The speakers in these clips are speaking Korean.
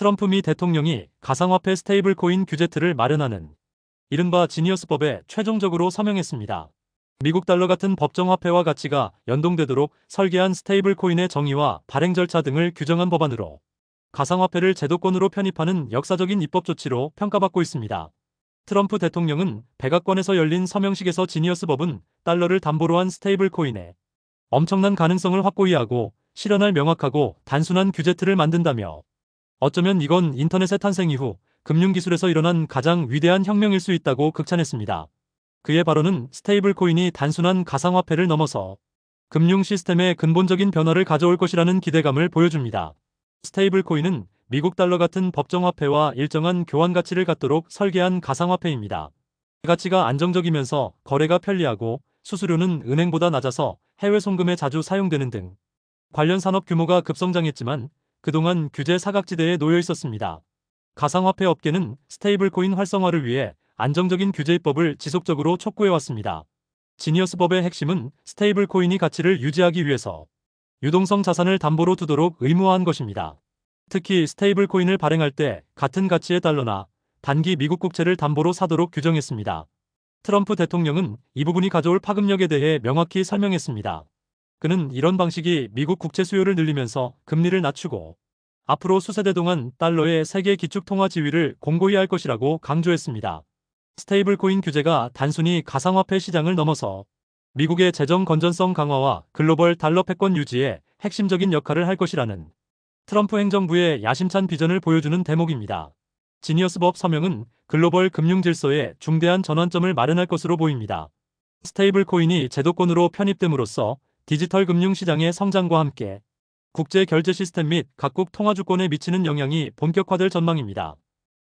트럼프 미 대통령이 가상화폐 스테이블 코인 규제 틀을 마련하는 이른바 지니어스법에 최종적으로 서명했습니다. 미국 달러 같은 법정화폐와 가치가 연동되도록 설계한 스테이블 코인의 정의와 발행 절차 등을 규정한 법안으로 가상화폐를 제도권으로 편입하는 역사적인 입법 조치로 평가받고 있습니다. 트럼프 대통령은 백악관에서 열린 서명식에서 지니어스 법은 달러를 담보로 한 스테이블 코인에 엄청난 가능성을 확고히 하고 실현할 명확하고 단순한 규제 틀을 만든다며 어쩌면 이건 인터넷의 탄생 이후 금융기술에서 일어난 가장 위대한 혁명일 수 있다고 극찬했습니다. 그의 발언은 스테이블 코인이 단순한 가상화폐를 넘어서 금융 시스템의 근본적인 변화를 가져올 것이라는 기대감을 보여줍니다. 스테이블 코인은 미국 달러 같은 법정화폐와 일정한 교환 가치를 갖도록 설계한 가상화폐입니다. 가치가 안정적이면서 거래가 편리하고 수수료는 은행보다 낮아서 해외 송금에 자주 사용되는 등 관련 산업 규모가 급성장했지만 그동안 규제 사각지대에 놓여 있었습니다. 가상화폐 업계는 스테이블 코인 활성화를 위해 안정적인 규제 입법을 지속적으로 촉구해왔습니다. 지니어스법의 핵심은 스테이블 코인이 가치를 유지하기 위해서 유동성 자산을 담보로 두도록 의무화한 것입니다. 특히 스테이블 코인을 발행할 때 같은 가치의 달러나 단기 미국 국채를 담보로 사도록 규정했습니다. 트럼프 대통령은 이 부분이 가져올 파급력에 대해 명확히 설명했습니다. 그는 이런 방식이 미국 국채 수요를 늘리면서 금리를 낮추고 앞으로 수세대 동안 달러의 세계 기축 통화 지위를 공고히 할 것이라고 강조했습니다. 스테이블 코인 규제가 단순히 가상화폐 시장을 넘어서 미국의 재정 건전성 강화와 글로벌 달러 패권 유지에 핵심적인 역할을 할 것이라는 트럼프 행정부의 야심찬 비전을 보여주는 대목입니다. 지니어스법 서명은 글로벌 금융 질서에 중대한 전환점을 마련할 것으로 보입니다. 스테이블 코인이 제도권으로 편입됨으로써 디지털 금융 시장의 성장과 함께 국제 결제 시스템 및 각국 통화 주권에 미치는 영향이 본격화될 전망입니다.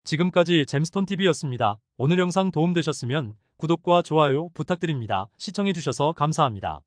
지금까지 잼스톤TV였습니다. 오늘 영상 도움되셨으면 구독과 좋아요 부탁드립니다. 시청해주셔서 감사합니다.